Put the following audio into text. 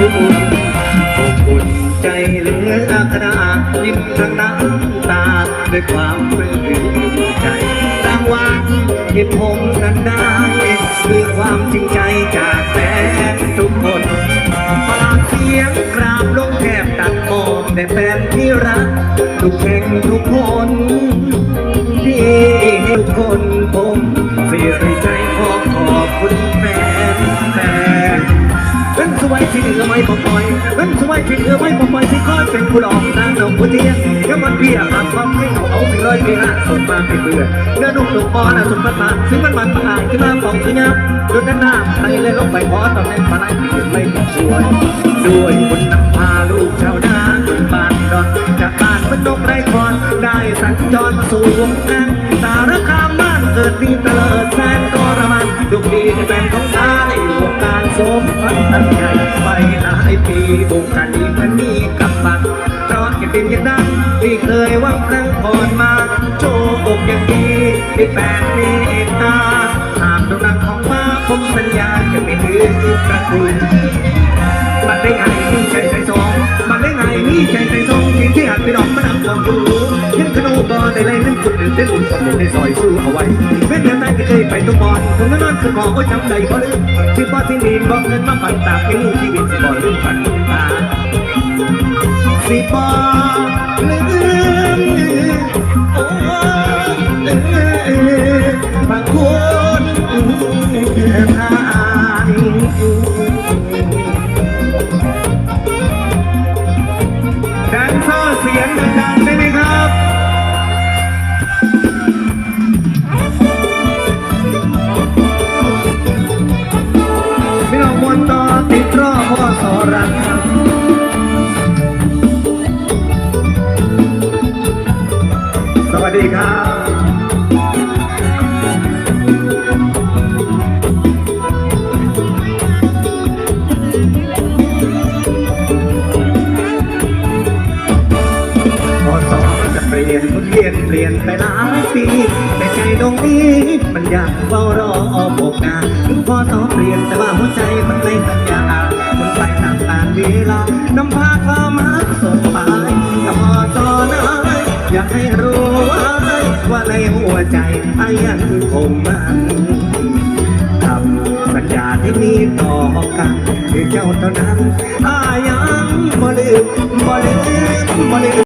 อุ่นอบอุ่นใจเหลืออาครายิ้มทั้งน้ำตาด้วยความเรื่อใจรางวัลที่ผมนั้นได้ คือความจริงใจจากแฟนทุกคนฝากเสียงกราบลงแทบตัดมอแต่แฟนที่รักทุกแห่งทุกคน ที่เหลือไม่ปล่อยเป็นสวยที่เหลือไม่ปล่อยที่คอยเป็นผู้หลอกนางดอกผู้เทียนก็มันเพียรหักความไม่เอาเอาสิเลยที่หาสมมาไม่เบื่อเนื้อนุ่มหนุ่มบอลสมบัติมาซึ่งมันมันประหลาดขึ้นมาฟองที่เนี้ยจนด้านหน้าใครเลยลงไปขอตำแหน่งมาไล่ปีนไม่ติดช่วยด้วยบุญนำพาลูกชาวนาบ้านดอนจากบ้านมันนกไรคอนได้สัญจรมาสู่วงการสารคามบ้านเกิดดีเตลิดแสนทรมันดุกดีในแฟนของตาในวงการสมพันธ์ใหญ่ายปีบุกกันดีมันมีกำบังตอนยังเป็นยังดังที่เคยหวังครั้งก่อนมา โชว์อกอย่างดีที่แฟนเมตตาหากตรงนั้นของมาผมสัญญาจะไม่ลืมกระตุ้นมันได้ไงนี่ใจใจทองมันได้ไงนี่ใจใจทองทีที่หันไปดอกมันอับความรู้เห็นขนมบอลในไรนั้นจุดเด่นเต้อุ่นความเด่นในซอยสู้เอาไว้เว้นเดือนใดก็เคยไปตรงบอลตรงนั้นนั่นคือของก็จำใจก็ลืม ที่บอที่นี่บอกเงินมาปันตาเป็นชีวิตสิบ่ลืมปันตาสิบอลลืมโอ้บางคน รอบพ่อสอรันครับสวัสดีครับพอสอบจะเปลี่ยนเปลี่ยนเปลี่ยนไปหลายปีแต่ใจตรงนี้ มันอยากเฝ้ารอโอกงาสถึงพอสอบเปลี่ยนแต่ว่าหัวใจมันไม่สัญญามัน ไปตามการเวลานำพาความรักส่งไปกับพอสอนั้นอยากให้รู้ไว้ว่าในหัวใจไอ้ยังคงมันคำสัญญาที่มีต่อกันคือเจ้าเท่านั้นอายังบ่ลืมบ่ลืมบ่ลืม